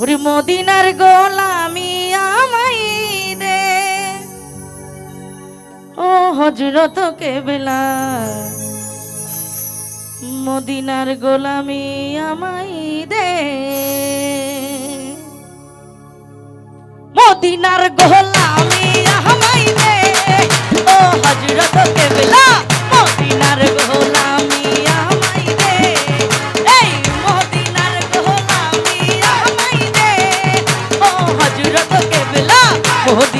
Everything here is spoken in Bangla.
ওরে মদিনার গোলামি আমাই দে। ও হজরত কেবেলা, মদিনার গোলামি আমাই দে। মদিনার গোলামি আমাই দে। ও হজরত কেবলা। কেবলা